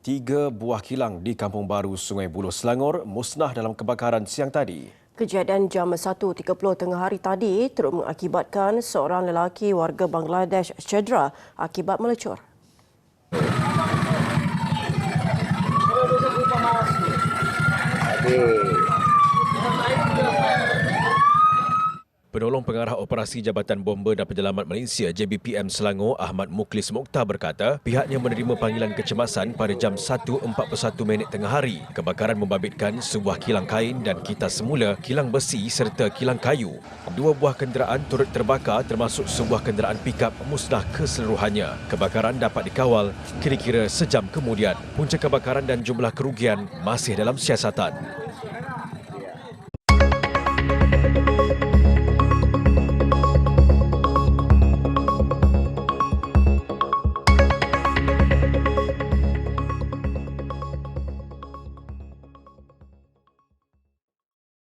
Tiga buah kilang di Kampung Baru, Sungai Buloh, Selangor musnah dalam kebakaran siang tadi. Kejadian jam 1.30 tengah hari tadi turut mengakibatkan seorang lelaki warga Bangladesh cedera akibat melecur. Penolong Pengarah Operasi Jabatan Bomba dan Penyelamat Malaysia JBPM Selangor Ahmad Muklis Mokhtar berkata pihaknya menerima panggilan kecemasan pada jam 1.41 minit tengah hari. Kebakaran membabitkan sebuah kilang kain dan kita semula kilang besi serta kilang kayu. Dua buah kenderaan turut terbakar termasuk sebuah kenderaan pikap musnah keseluruhannya. Kebakaran dapat dikawal kira-kira sejam kemudian. Punca kebakaran dan jumlah kerugian masih dalam siasatan.